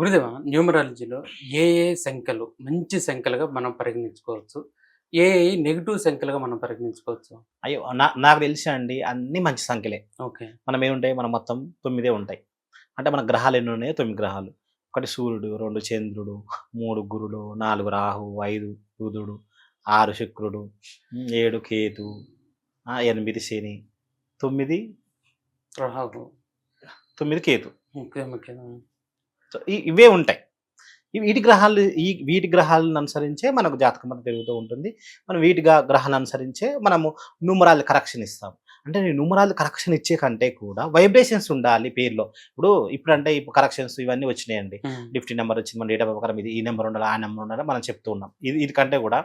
గురుదేవ న్యూమరాలజీలో ఏ ఏ సంఖ్యలు మంచి సంఖ్యలుగా మనం పరిగణించుకోవచ్చు. ఏ ఏ నెగిటివ్ సంఖ్యలుగా మనం పరిగణించుకోవచ్చు. అయ్యో నా నాకు తెలిసి అండి అన్ని మంచి సంఖ్యలే. ఓకే. మనం ఏముంటాయి? మనం మొత్తం తొమ్మిదే ఉంటాయి. అంటే మన గ్రహాలు ఎన్ని ఉన్నాయో తొమ్మిది గ్రహాలు. ఒకటి సూర్యుడు రెండు చంద్రుడు మూడు గురుడు నాలుగు రాహు ఐదు బుధుడు ఆరు శుక్రుడు ఏడు కేతు ఎనిమిది శని తొమ్మిది రాహు. తొమ్మిది కేతు. ఓకే ఓకే సో ఈ- ఇవే ఉంటాయి. వీటి గ్రహాలు ఈ వీటి గ్రహాలను అనుసరించే మనకు జాతకం మనకు తిరుగుతూ ఉంటుంది. మనం వీటి గ్ర- గ్రహాలను అనుసరించే మనము న్యూమరాల్ కరెక్షన్ ఇస్తాం. అంటే న్యూమరాల్ కరెక్షన్ ఇచ్చే కంటే కూడా వైబ్రేషన్స్ ఉండాలి పేరులో. ఇప్పుడు ఇప్పుడు అంటే ఇప్పుడు కరెక్షన్స్ ఇవన్నీ వచ్చినాయండి. డిఫ్టీ నెంబర్ వచ్చింది మన డేట్ ఆఫ్ ప్రకారం ఇది ఈ నెంబర్ ఉండాలి ఆ నెంబర్ ఉండాలి మనం చెప్తూ ఉన్నాం. ఇది ఇది కంటే కూడా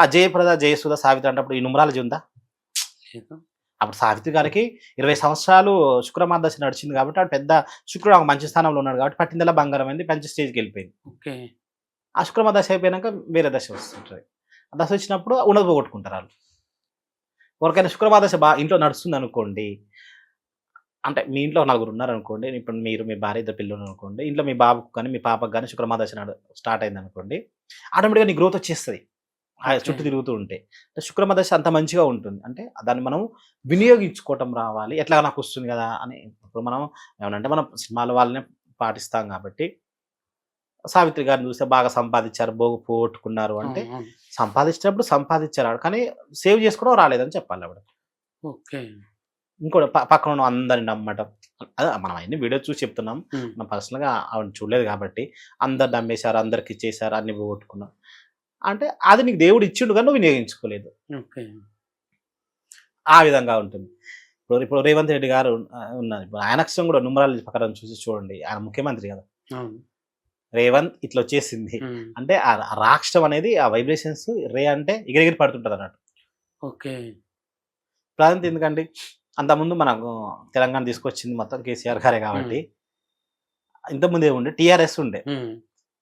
ఆ జయప్రద జయసుధ సావిత్రి అంటే అప్పుడు ఈ న్యూమరాలజీ ఉందా? అప్పుడు సావిత్రి గారికి ఇరవై సంవత్సరాలు శుక్రమాదశ నడిచింది కాబట్టి ఆవిడ పెద్ద శుక్రుడు ఒక మంచి స్థానంలో ఉన్నాడు కాబట్టి పట్టిందల బంగారం అయింది మంచి స్టేజ్కి వెళ్ళిపోయింది. ఓకే. ఆ శుక్రమాదశ అయిపోయాక వేరే దశ వస్తుంటుంది. ఆ దశ వచ్చినప్పుడు ఉన్నది పోగొట్టుకుంటారు వాళ్ళు. ఎవరికైనా శుక్రమాదశ బా ఇంట్లో నడుస్తుంది అనుకోండి అంటే మీ ఇంట్లో నలుగురు ఉన్నారు అనుకోండి ఇప్పుడు మీరు మీ భార్య ఇద్దరు పిల్లలు అనుకోండి ఇంట్లో మీ బాబుకు కానీ మీ పాపకు కానీ శుక్రమాదశ నడు స్టార్ట్ అయింది అనుకోండి ఆటోమేటిక్గా నీ గ్రోత్ వచ్చేస్తుంది. చుట్టూ తిరుగుతూ ఉంటే. అంటే శుక్రమదశ అంత మంచిగా ఉంటుంది. అంటే దాన్ని మనం వినియోగించుకోవటం రావాలి. ఎట్లా నాకు వస్తుంది కదా అని ఇప్పుడు మనం ఏమనంటే మనం సినిమాల వాళ్ళనే పాటిస్తాం కాబట్టి సావిత్రి గారిని చూస్తే బాగా సంపాదించారు బోగు పోగొట్టుకున్నారు అంటే. సంపాదించినప్పుడు సంపాదించారు. ఆవిడ. కానీ సేవ్ చేసుకోవడం రాలేదని చెప్పాలి ఆవిడ. ఓకే. ఇంకోటి పక్కన ఉన్న అందరిని నమ్మటం. మనం అన్ని వీడియో చూసి చెప్తున్నాం. మనం పర్సనల్గా ఆవిడ చూడలేదు కాబట్టి అందరు నమ్మేశారు అందరికి ఇచ్చేసారు అన్ని పోగొట్టుకున్నాం. అంటే అది నీకు దేవుడు ఇచ్చిండు కానీ నువ్వు వినియోగించుకోలేదు. ఆ విధంగా ఉంటుంది. ఇప్పుడు ఇప్పుడు రేవంత్ రెడ్డి గారు ఉన్నారు. ఇప్పుడు ఆయన అక్షరం కూడా నుమరాలు ప్రకారం చూసి చూడండి. ఆయన ముఖ్యమంత్రి కదా. రేవంత్ ఇట్లా వచ్చేసింది. అంటే ఆ రాక్షం అనేది ఆ వైబ్రేషన్స్ రే అంటే ఎగిరెగిరి పడుతుంటుంది అన్నట్టు. ఓకే. ప్రాధాన్యత ఎందుకండి? అంతకుముందు మనకు తెలంగాణ తీసుకొచ్చింది మొత్తం కేసీఆర్ గారే కాబట్టి. ఇంతకుముందు ఏముండే? టీఆర్ఎస్ ఉండే.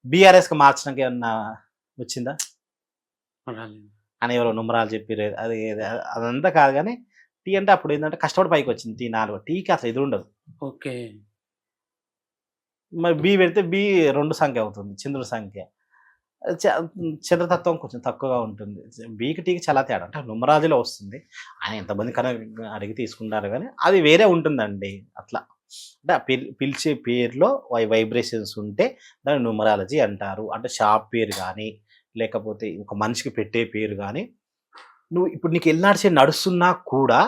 బీఆర్ఎస్కి మార్చడానికి ఏమన్నా వచ్చిందా? రాలేదు. అని ఎవరో నుమరాలు చెప్పిరు అది అదంతా కాదు కానీ టీ అంటే అప్పుడు ఏంటంటే కష్టపడి పైకి వచ్చింది టీ నాలుగు. టీకి అసలు ఎదురు ఉండదు. ఓకే. మరి బి పెడితే బి రెండు సంఖ్య అవుతుంది చంద్రుడి సంఖ్య. చంద్రతత్వం కొంచెం తక్కువగా ఉంటుంది. బీకి టీకి చాలా తేడా. అంటే నుమరాజులో వస్తుంది. ఆయన ఎంతమంది కన్నా అడిగి తీసుకుంటారు కానీ అది వేరే ఉంటుందండి అట్లా. అంటే పిలిచే పేరులో వై వైబ్రేషన్స్ ఉంటే దాన్ని న్యూమరాలజీ అంటారు. అంటే షాప్ పేరు కానీ లేకపోతే ఒక మనిషికి పెట్టే పేరు కానీ నువ్వు ఇప్పుడు నీకు ఎల్నాడిసే నడుస్తున్నా కూడా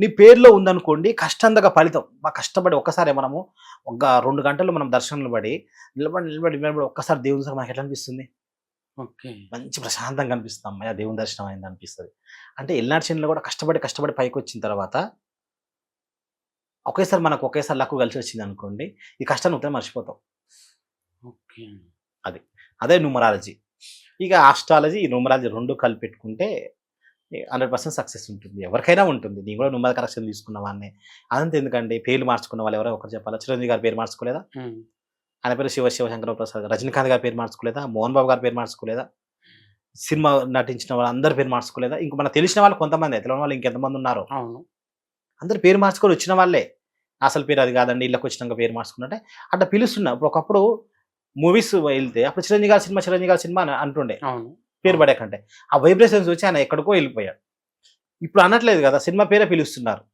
నీ పేరులో ఉందనుకోండి కష్టంతగా ఫలితం. బాగా కష్టపడి ఒక్కసారి మనము ఒక రెండు గంటలు మనం దర్శనంలో పడి నిలబడి నిలబడి నిలబడి ఒక్కసారి దేవుని దర్శనం మనకి ఎట్లా అనిపిస్తుంది ఓకే. మంచి ప్రశాంతంగా అనిపిస్తుంది. అమ్మయ్య దేవుని దర్శనం అయింది అనిపిస్తుంది. అంటే ఎల్నాడు శనిలో కూడా కష్టపడి కష్టపడి పైకి వచ్చిన తర్వాత ఒకేసారి మనకు ఒకేసారి లక్కు కలిసి వచ్చింది అనుకోండి ఈ కష్టాన్ని ఉత్తరం మర్చిపోతాం. ఓకే. అదే న్యూమరాలజీ. ఇక ఆస్ట్రాలజీ ఈ న్యూమరాలజీ రెండు కలిపి పెట్టుకుంటే హండ్రెడ్ పర్సెంట్ సక్సెస్ ఉంటుంది. ఎవరికైనా ఉంటుంది. నేను కూడా న్యూమరల్ కరెక్షన్ తీసుకున్న వాడిని. అదంతా ఎందుకండి? పేర్లు మార్చుకున్న వాళ్ళు ఎవరో ఒకరు చెప్పాలా? చిరంజీవి గారి పేరు మార్చుకోలేదా? ఆయన పేరు శివ శివశంకర ప్రసాద్. రజనీకాంత్ గారి పేరు మార్చుకోలేదా? మోహన్ బాబు గారి పేరు మార్చుకోలేదా? సినిమా నటించిన వాళ్ళు అందరి పేరు మార్చుకోలేదా? ఇంక మనకు తెలిసిన వాళ్ళు కొంతమంది తెలియని వాళ్ళు ఇంకెంతమంది ఉన్నారు. అవును. అందరు పేరు మార్చుకొని వచ్చిన వాళ్ళే. అసలు పేరు అది కాదండి. ఇళ్ళకి వచ్చినాక పేరు మార్చుకున్నట్టే. అట్లా పిలుస్తున్నా. ఇప్పుడు ఒకప్పుడు మూవీస్ వెళ్తే అప్పుడు చిరంజీవి గారి సినిమా చిరంజీవి గారి సినిమా అని అంటుండే. పేరు పడేకంటే. ఆ వైబ్రేషన్స్ వచ్చి ఆయన ఎక్కడికో వెళ్ళిపోయాడు. ఇప్పుడు అనట్లేదు కదా సినిమా పేరే పిలుస్తున్నారు.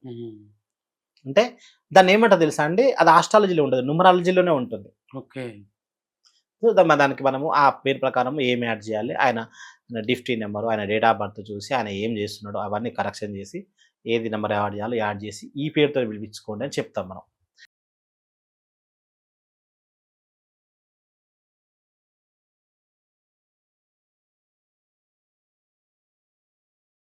అంటే దాన్ని ఏమంటారు తెలుసా అండి? అది ఆస్ట్రాలజీలో ఉండదు న్యూమరాలజీలోనే ఉంటుంది. ఓకే. దానికి మనము ఆ పేరు ప్రకారం ఏం యాడ్ చేయాలి? ఆయన డిఫ్టీ నెంబరు ఆయన డేట్ ఆఫ్ బర్త్ చూసి ఆయన ఏం చేస్తున్నాడో అవన్నీ కరెక్షన్ చేసి ఏది నెంబర్ యాడ్ చేయాలో యాడ్ చేసి ఈ పేరుతో పిలిపించుకోండి అని చెప్తాం మనం.